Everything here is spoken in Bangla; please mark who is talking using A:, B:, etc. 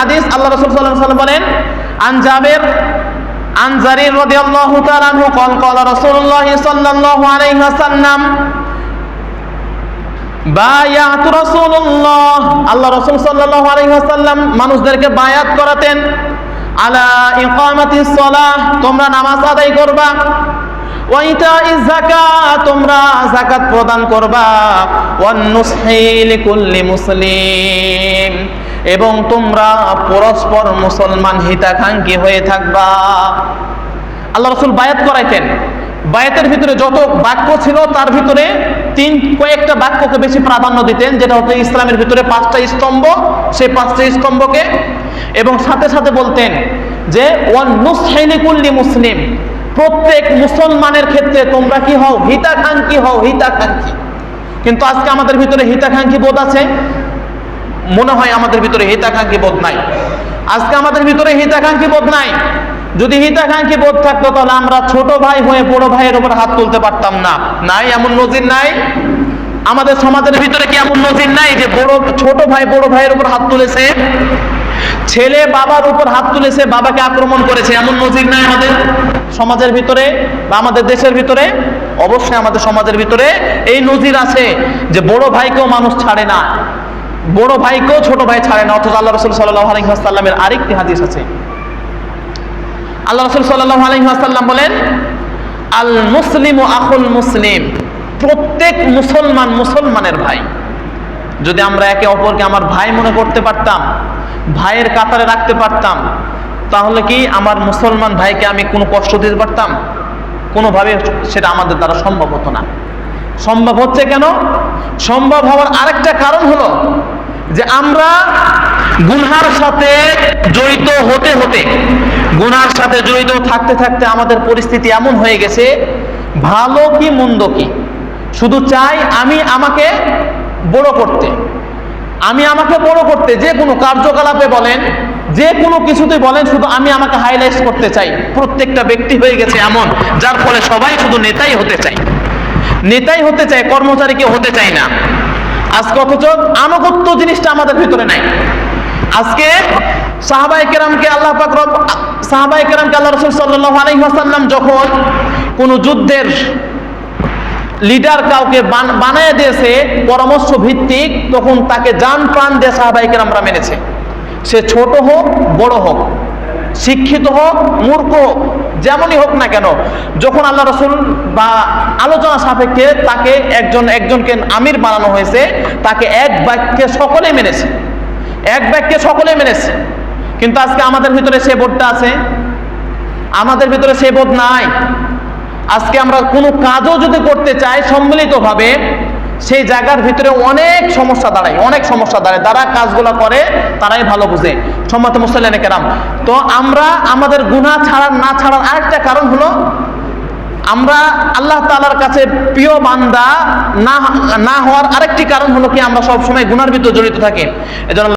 A: হাদিস আল্লাহ রাসূল সাল্লাল্লাহু আলাইহি ওয়াসাল্লাম বলেন আন জাবের عن زرير رضي الله تعالى عنه قال قال رسول الله صلى الله عليه وسلم বায়াত রাসূলুল্লাহ আল্লাহ রাসূল সাল্লাল্লাহু আলাইহি ওয়াসাল্লাম মানুষদেরকে বায়াত করাতেন আলা ইকামাতিস সালাহ তোমরা নামাজ আদায় করবা ওয়া ইতাইজ যাকাত তোমরা যাকাত প্রদান করবা ওয়ান নুসহি লিকুল্লি মুসলিম এবং তোমরা পরস্পর মুসলমান হিতাকাঙ্ক্ষী হয়ে থাকবা। আল্লাহ রসুল বায়াত করাইতেন। বায়াতের ভিতরে যত বাক্য ছিল, তার ভিতরে তিন, কয়েকটা বাক্যকে বেশি প্রাধান্য দিতেন, যেটা হচ্ছে ইসলামের ভিতরে পাঁচটা স্তম্ভ, সেই পাঁচটা স্তম্ভকে এবং সাথে সাথে বলতেন যে, ওয়ান নুসহাইলিকুল্লি মুসলিম। প্রত্যেক মুসলমানের ক্ষেত্রে তোমরা কি হও? হিতাকাঙ্ক্ষী হও, হিতাকাঙ্ক্ষী। কিন্তু আজকে আমাদের ভিতরে হিতাকাঙ্ক্ষী বোধ আছে। মনে হয় আমাদের ভিতরে হিতাকাঙ্ক্ষী বোধ নাই। আজকে আমাদের ভিতরে হিতাকাঙ্ক্ষী বোধ নাই। যদি হিতাকাঙ্ক্ষী বোধ থাকতো তাহলে আমরা ছোট ভাই হয়ে বড় ভাইয়ের উপর হাত তুলতে পারতাম না। নাই, এমন নজির নাই? আমাদের সমাজের ভিতরে কি এমন নজির নাই যে বড়, ছোট ভাই বড় ভাইয়ের উপর হাত তুলেছে? ছেলে বাবার উপর হাত তুলেছে, বাবাকে আক্রমণ করেছে, এমন নজির নাই আমাদের সমাজের ভিতরে বা আমাদের দেশের ভিতরে? অবশ্যই আমাদের সমাজের ভিতরে এই নজির আছে যে বড় ভাইকেও মানুষ ছাড়ে না। বড় ভাইকেও ছোট ভাই ছাড়ে না, অথচ আল্লাহ রসুল সাল্লাহ আলহিহাসাল্লামের আরেকটি হাদিস আছে। আল্লাহ রসুল সাল্লাহ আলহিহাসাল্লাম বলেন আল মুসলিম ও আকুল মুসলিম প্রত্যেক মুসলমান মুসলমানের ভাই। যদি আমরা একে অপরকে আমার ভাই মনে করতে পারতাম, ভাইয়ের কাতারে রাখতে পারতাম, তাহলে কি আমার মুসলমান ভাইকে আমি কোনো কষ্ট দিতে পারতাম? কোনোভাবে সেটা আমাদের দ্বারা সম্ভব হতো না। সম্ভব হচ্ছে কেন? সম্ভব হওয়ার আরেকটা কারণ হলো যে আমরা গুনহার সাথে জড়িত হতে হতে, গুনার সাথে জড়িত থাকতে থাকতে আমাদের পরিস্থিতি এমন হয়ে গেছে, ভালো কি মন্দ কি? শুধু চাই আমি আমাকে বড় করতে। আমি আমাকে বড় করতে, যে কোনো কার্যকলাপে বলেন, যে কোনো কিছুতে বলেন, শুধু আমি আমাকে হাইলাইট করতে চাই। প্রত্যেকটা ব্যক্তি হয়ে গেছে এমন, যার ফলে সবাই শুধু নেতাই হতে চাই নেতাই হতে চায়, কর্মচারী কেউ হতে চায় না। আজকে অথচ আনুগত্য জিনিসটা আমাদের ভিতরে নাই। আজকে সাহাবাই কেরামকে আল্লাহ পাক সাহাবাই কেরামকে আল্লাহ রসুল সাল্লাহ আলহিহাসাল্লাম যখন কোনো যুদ্ধের লিডার কাউকে বান- বানায় দিয়েছে পরামর্শ ভিত্তিক, তখন তাকে যান প্রাণ দিয়ে সাহাবাই কেরামরা মেনেছে। সে ছোট হোক, বড় হোক, শিক্ষিত হোক, মূর্খ হোক যেমনই হোক না কেন, যখন আল্লাহ রসুল বা আলোচনা সাপেক্ষে তাকে একজন, একজনকে আমির বানানো হয়েছে, তাকে এক বাক্যে সকলে মেনেছে। এক বাক্যে সকলে মেনেছে। কিন্তু আজকে আমাদের ভিতরে সে বোধটা আছে? আমাদের ভিতরে সে বোধ নাই। আজকে আমরা কোনো কাজও যদি করতে চাই সম্মিলিতভাবে সেই জায়গার ভিতরে অনেক সমস্যা দাঁড়ায়, অনেক সমস্যা দাঁড়ায়। তারা কাজগুলো করে, তারাই ভালো বুঝে। সম্মত মুসল্লান কেরাম, তো আমরা আমাদের গুণা ছাড়ার, না ছাড়ার আরেকটা কারণ হলো, আমরা আল্লাহ তালার কাছে প্রিয় বান্দা না না হওয়ার আরেকটি কারণ হলো কি, আমরা সবসময় গুনার ভিতরে জড়িত থাকি। এজন্য